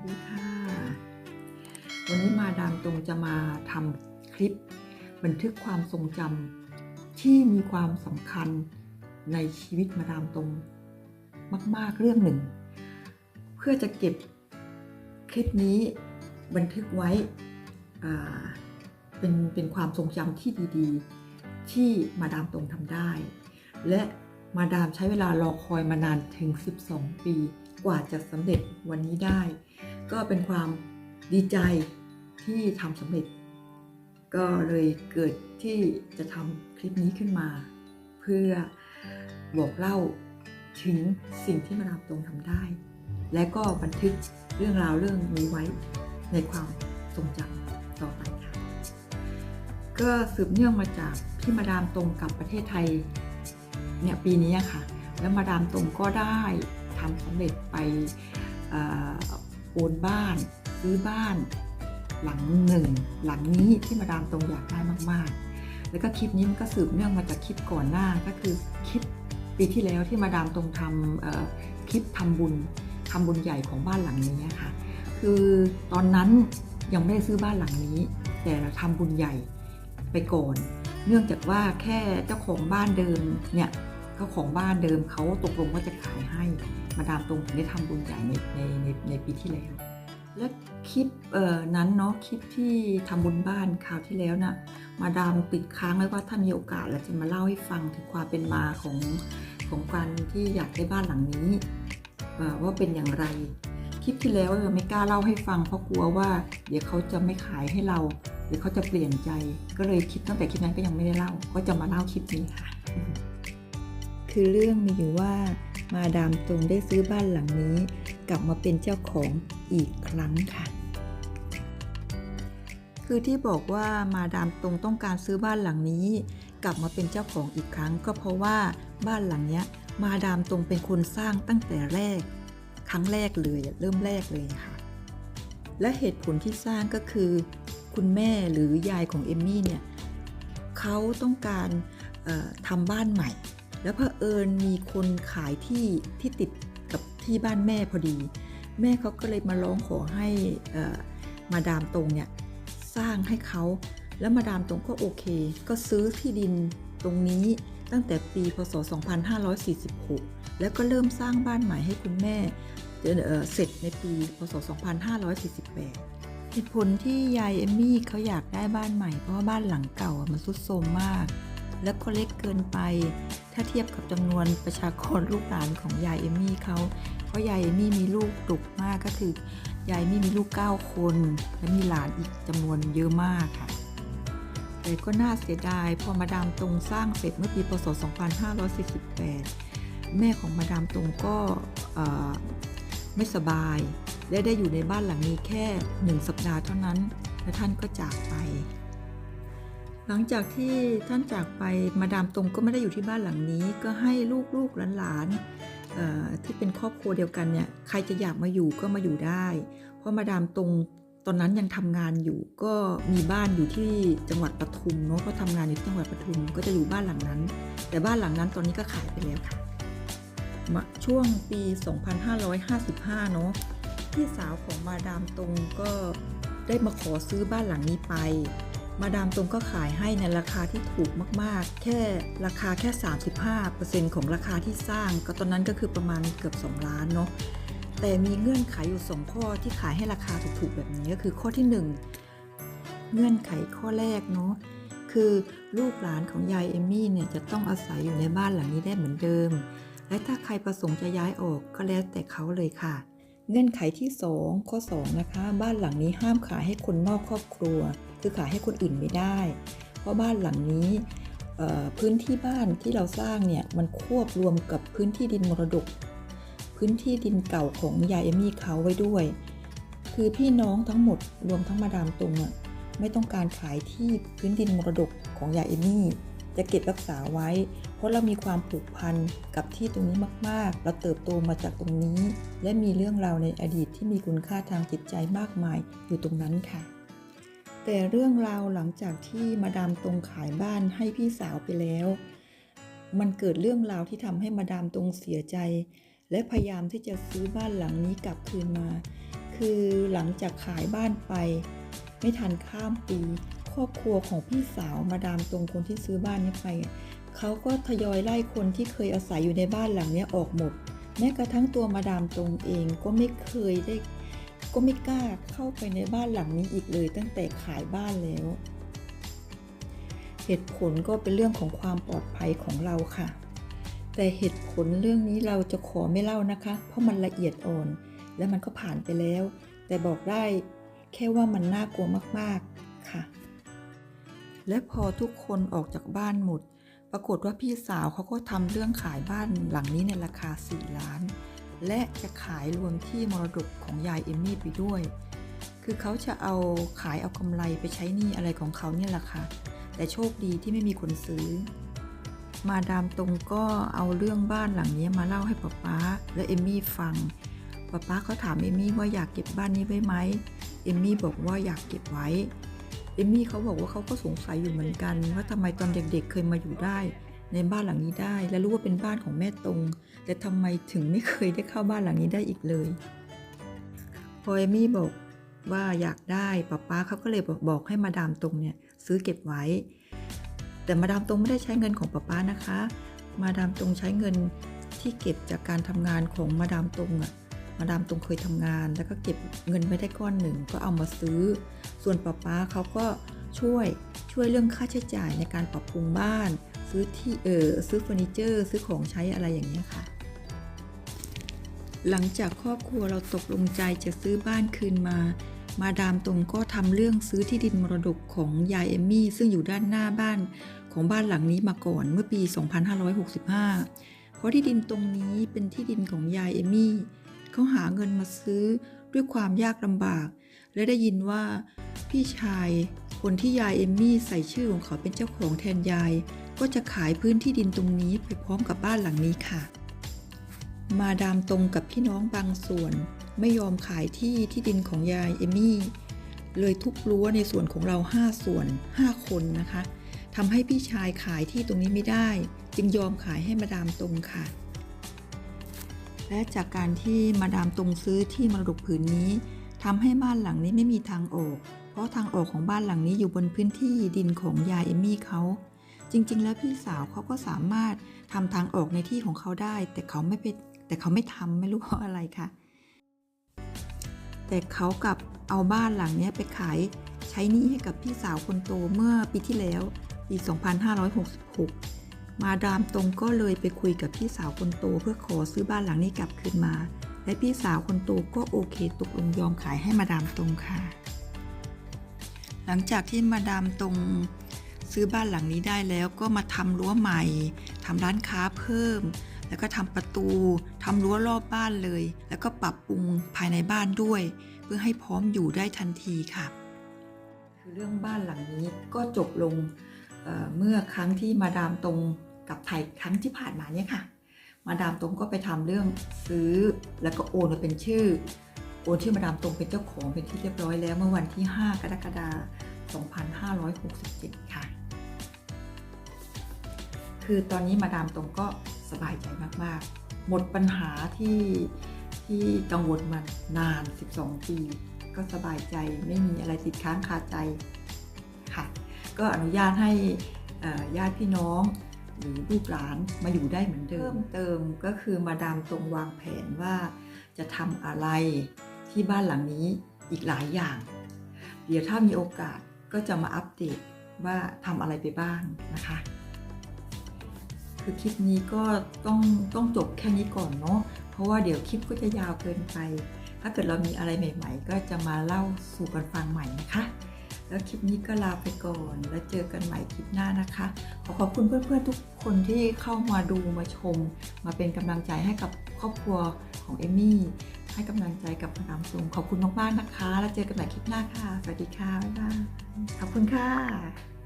วัสดีค่ะ วันนี้มาดามตรงจะมาทำคลิป บันทึกความทรงจำที่มีความสำคัญในชีวิตมาดามตรงมาก ๆ เรื่องหนึ่ง เพื่อจะเก็บคลิปนี้บันทึกไว้เป็นเป็นความทรงจำที่ดีๆ ที่มาดามตรงทำได้ และมาดามใช้เวลารอคอยมานานถึง 12 ปีกว่าจะสำเร็จวันนี้ได้ ก็เป็นความดีใจที่ทำสำเร็จ ก็เลยเกิดที่จะทำคลิปนี้ขึ้นมา เพื่อบอกเล่าถึงสิ่งที่มาดามตรงทำได้ และก็บันทึกเรื่องราวเรื่องนี้ไว้ในความทรงจำต่อไปค่ะ ก็สืบเนื่องมาจากที่มาดามตรงกับประเทศไทยเนี่ยปีนี้ค่ะ แล้วมาดามตรงก็ได้ทำสำเร็จไป โอนบ้าน ซื้อบ้าน หลังหนึ่ง หลังนี้ที่มาดามตรงอยากได้มากๆ แล้วก็คลิปนี้มันก็สืบเนื่องมาจากคลิปก่อนหน้าก็คือคลิปปีที่แล้วที่มาดามตรงทำคลิปทำบุญทำบุญใหญ่ของบ้านหลังนี้ค่ะ คือตอนนั้นยังไม่ได้ซื้อบ้านหลังนี้ แต่เราทำบุญใหญ่ไปก่อน เนื่องจากว่าแค่เจ้าของบ้านเดิมเนี่ย จ้าของบ้านเดิมเขาตกลงว่าจะขายให้ มาดามตรงถึงได้ทำบุญใหญ่ในในในในปีที่แล้ว และคลิปเอ่อนั้นเนาะคลิปที่ทำบุญบ้านคราวที่แล้วน่ะมาดามติดค้างไว้ว่าถ้ามีโอกาสเราจะมาเล่าให้ฟังถึงความเป็นมาของของการที่อยากได้บ้านหลังนี้ว่าเป็นอย่างไรคลิปที่แล้วเราไม่กล้าเล่าให้ฟังเพราะกลัวว่า เดี๋ยวเขาจะไม่ขายให้เราเดี๋ยวเขาจะเปลี่ยนใจ ก็เลยคิดตั้งแต่คลิปนั้นก็ยังไม่ได้เล่า ก็จะมาเล่าคลิปนี้ค่ะ คือเรื่องมีอยู่ว่ามาดามตรงได้ซื้อบ้านหลังนี้ กลับมาเป็นเจ้าของอีกครั้งค่ะ คือที่บอกว่ามาดามตรงต้องการซื้อบ้านหลังนี้ กลับมาเป็นเจ้าของอีกครั้ง ก็เพราะว่าบ้านหลังเนี้ยมาดามตรงเป็นคนสร้างตั้งแต่แรก ครั้งแรกเลยเริ่มแรกเลยค่ะ และเหตุผลที่สร้างก็คือ คุณแม่หรือยายของเอมมี่เนี่ยเขาต้องการทำบ้านใหม่ แล้วเอิญมีคนขายที่ที่ติดกับที่บ้านแม่พอดี แม่เขาก็เลยมาร้องขอให้มาดามตรงเนี่ยสร้างให้เขาแล้วมาดามตรงก็โอเค ก็ซื้อที่ดินตรงนี้ตั้งแต่ปีพศ 2546 แล้วก็เริ่มสร้างบ้านใหม่ให้คุณแม่เอ่อเสร็จในปีพศ 2548 เหตุผลที่ยายเอมมี่เขาอยากได้บ้านใหม่เพราะว่าบ้านหลังเก่ามันทรุดโทรมมาก แล้วก็เล็กเกินไปาเทียบกับจำนวนประชากรลูกหลานของยายเอมี่เขาเพราะยายเอมี่มีลูกดุกมากก็คือยายเอมี่มีลูก 9 คน และมีหลานอีกจำนวนเยอะมากค่ะแต่ก็น่าเสียดายพอมาดามตรงสร้างเสร็จเมื่อปีพศ 2548 แม่ของมาดามตรงก็ไม่สบาย และได้อยู่ในบ้านหลังนี้แค่หนึ่งสัปดาห์เท่านั้น และท่านก็จากไป หลังจากที่ท่านจากไปมาดามตรงก็ไม่ได้อยู่ที่บ้านหลังนี้ ก็ให้ลูกๆหลานๆที่เป็นครอบครัวเดียวกันเนี่ยใครจะอยากมาอยู่ก็มาอยู่ได้ เพราะมาดามตรงตอนนั้นยังทำงานอยู่ก็มีบ้านอยู่ที่จังหวัดปทุมเนาะก็ทำงานอยู่ที่จังหวัดปทุมก็จะอยู่บ้านหลังนั้น แต่บ้านหลังนั้นตอนนี้ก็ขายไปแล้วค่ะมาช่วงปี 2555 เนาะพี่สาวของมาดามตรงก็ได้มาขอซื้อบ้านหลังนี้ไป มาดามตรงก็ขายให้ในราคาที่ถูกมากๆ แค่ราคาแค่ 35%ของราคาที่สร้าง ก็ตอนนั้นก็คือประมาณเกือบ 2 ล้านเนาะ แต่มีเงื่อนไขอยู่ 2 ข้อที่ขายให้ราคาถูกๆแบบนี้ก็คือข้อที่ 1 เงื่อนไขข้อแรกเนาะคือลูกหลานของยายเอมมี่เนี่ยจะต้องอาศัยอยู่ในบ้านหลังนี้ได้เหมือนเดิม และถ้าใครประสงค์จะย้ายออกก็แล้วแต่เขาเลยค่ะ เงื่อนไขที่ 2 ข้อ 2 นะคะ บ้านหลังนี้ห้ามขายให้คนนอกครอบครัว คือขายให้คนอื่นไม่ได้ เพราะบ้านหลังนี้พื้นที่บ้านที่เราสร้างเนี่ยมันควบรวมกับพื้นที่ดินมรดก พื้นที่ดินเก่าของยายเอมี่เขาไว้ด้วย คือพี่น้องทั้งหมดรวมทั้งมาดามตรงอะไม่ต้องการขายที่พื้นดินมรดกของยายเอมี่จะเก็บรักษาไว้ เพราะเรามีความผูกพันกับที่ตรงนี้มาก ๆ เราเติบโตมาจากตรงนี้ และมีเรื่องราวในอดีตที่มีคุณค่าทางจิตใจมากมายอยู่ตรงนั้นค่ะ แต่เรื่องราวหลังจากที่มาดามตรงขายบ้านให้พี่สาวไปแล้ว มันเกิดเรื่องราวที่ทำให้มาดามตรงเสียใจ และพยายามที่จะซื้อบ้านหลังนี้กลับคืนมาคคือหลังจากขายบ้านไป ไม่ทันข้ามปี ครอบครัวของพี่สาวมาดามตรงคนที่ซื้อบ้านนี้ไปเขาก็ทยอยไล่คนที่เคยอาศัยอยู่ในบ้านหลังนี้ออกหมด แม้กระทั่งตัวมาดามตรงเองก็ไม่เคยได้ ก็ไม่กล้าเข้าไปในบ้านหลังนี้อีกเลย ตั้งแต่ขายบ้านแล้ว เหตุผลก็เป็นเรื่องของความปลอดภัยของเราค่ะ แต่เหตุผลเรื่องนี้เราจะขอไม่เล่านะคะ เพราะมันละเอียดอ่อน และมันก็ผ่านไปแล้ว แต่บอกได้แค่ว่ามันน่ากลัวมาก ๆ ค่ะ และพอทุกคนออกจากบ้านหมด ปรากฏว่าพี่สาวเขาก็ทำเรื่องขายบ้านหลังนี้ในราคา 4 ล้าน และจะขายรวมที่มรดกของยายเอมมี่ไปด้วย คือเขาจะเอาขายเอากำไรไปใช้หนี้อะไรของเขาเนี่ยแหละค่ะ แต่โชคดีที่ไม่มีคนซื้อ มาดามตรงก็เอาเรื่องบ้านหลังนี้มาเล่าให้ป๊าป๊าและเอมมี่ฟังป๊าป๊าเขาถามเอมมี่ว่าอยากเก็บบ้านนี้ไว้ไหม เอมมี่บอกว่าอยากเก็บไว้ มมี่เขาบอกว่าเขาก็สงสัยอยู่เหมือนกัน ว่าทำไมตอนเด็กๆ เคยมาอยู่ได้ ในบ้านหลังนี้ได้ และรู้ว่าเป็นบ้านของแม่ตรง แต่ทำไมถึงไม่เคยได้เข้าบ้านหลังนี้ได้อีกเลยพอเอมมี่บอกว่าอยากได้ป๊าป๊าเขาก็เลยบอกให้มาดามตรงเนี่ยซื้อเก็บไว้ แต่มาดามตรงไม่ได้ใช้เงินของป๊าป๊านะคะ มาดามตรงใช้เงินที่เก็บจากการทำงานของมาดามตรงอะมาดามตรงเคยทำงาน แล้วก็เก็บเงินไว้ได้ก้อนหนึ่งก็เอามาซื้อ ส่วนป๊าป๊าเขาก็ช่วยช่วยเรื่องค่าใช้จ่ายในการปรับปรุงบ้าน ซื้อที่เออซื้อเฟอร์นิเจอร์ซื้อของใช้อะไรอย่างเงี้ยค่ะ หลังจากครอบครัวเราตกลงใจจะซื้อบ้านคืนมา มาดามตรงก็ทำเรื่องซื้อที่ดินมรดกของยายเอมมี่ซึ่งอยู่ด้านหน้าบ้านของบ้านหลังนี้มาก่อนเมื่อปี 2565 เพราะที่ดินตรงนี้เป็นที่ดินของยายเอมมี่เขาหาเงินมาซื้อด้วยความยากลำบาก และได้ยินว่า พี่ชาย คนที่ยายเอมมี่ใส่ชื่อของเขาเป็นเจ้าของแทนยาย ก็จะขายพื้นที่ดินตรงนี้ไปพร้อมกับบ้านหลังนี้ค่ะ มาดามตรงกับพี่น้องบางส่วน ไม่ยอมขายที่ที่ดินของยายเอมี่ เลยทุบรั้วในส่วนของเรา 5 ส่วน 5 คนนะคะทำให้พี่ชายขายที่ตรงนี้ไม่ได้ จึงยอมขายให้มาดามตรงค่ะ และจากการที่มาดามตรงซื้อที่มรดกผืนนี้ทำให้บ้านหลังนี้ไม่มีทางออก ราะทางออกของบ้านหลังนี้อยู่บนพื้นที่ดินของยายเอมี่เขาจริง ๆ แล้วพี่สาวเขาก็สามารถทำทางออกในที่ของเขาได้ แต่เขาไม่ไปแต่เขาไม่ทำไม่รู้เพราะอะไรค่ะ แต่เขากับเอาบ้านหลังนี้ไปขายใช้หนี้ให้กับพี่สาวคนโตเมื่อปีที่แล้วปี 2566 มาดามตรงก็เลยไปคุยกับพี่สาวคนโต เพื่อขอซื้อบ้านหลังนี้กลับคืนมา และพี่สาวคนโตก็โอเคตกลงยอมขายให้มาดามตรงค่ะ หลังจากที่มาดามตรงซื้อบ้านหลังนี้ได้แล้วก็มาทำรั้วใหม่ทำร้านค้าเพิ่ม แล้วก็ทำประตูทำรั้วรอบบ้านเลย แล้วก็ปรับปรุงภายในบ้านด้วย เพื่อให้พร้อมอยู่ได้ทันทีค่ะ คือเรื่องบ้านหลังนี้ก็จบลงเเมื่อครั้งที่มาดามตรงกับไทยครั้งที่ผ่านมาเนี่ยค่ะ มาดามตรงก็ไปทำเรื่องซื้อแล้วก็โอนมาเป็นชื่อ โอนชื่อมาดามตรงเป็นเจ้าของเป็นที่เรียบร้อยแล้วเมื่อวันที่ 5 กรกฎาคม 2567 ค่ะ คือตอนนี้มาดามตรงก็สบายใจมาก ๆ หมดปัญหาที่ที่กังวลมานาน 12 ปี ก็สบายใจไม่มีอะไรติดค้างคาใจค่ะ ก็อนุญาตให้เอ่อญาติพี่น้องหรือลูกหลานมาอยู่ได้เหมือนเดิมเพิ่มเติมก็คือมาดามตรงวางแผนว่าจะทำอะไร ที่บ้านหลังนี้อีกหลายอย่าง เดี๋ยวถ้ามีโอกาสก็จะมาอัปเดตว่าทำอะไรไปบ้างนะคะ คือคลิปนี้ก็ต้องต้องจบแค่นี้ก่อนเนาะเพราะว่าเดี๋ยวคลิปก็จะยาวเกินไป ถ้าเกิดเรามีอะไรใหม่ ๆ ก็จะมาเล่าสู่กันฟังใหม่นะคะ แล้วคลิปนี้ก็ลาไปก่อน แล้วเจอกันใหม่คลิปหน้านะคะ ขอขอบคุณเพื่อนๆทุกคนที่เข้ามาดูมาชม มาเป็นกำลังใจให้กับครอบครัวของเอมี่ ให้กำลังใจกับมาดามทรงขอบคุณมากๆนะคะ แล้วเจอกันใหม่คลิปหน้าค่ะ สวัสดีค่ะบ๊ายบายขอบคุณค่ะ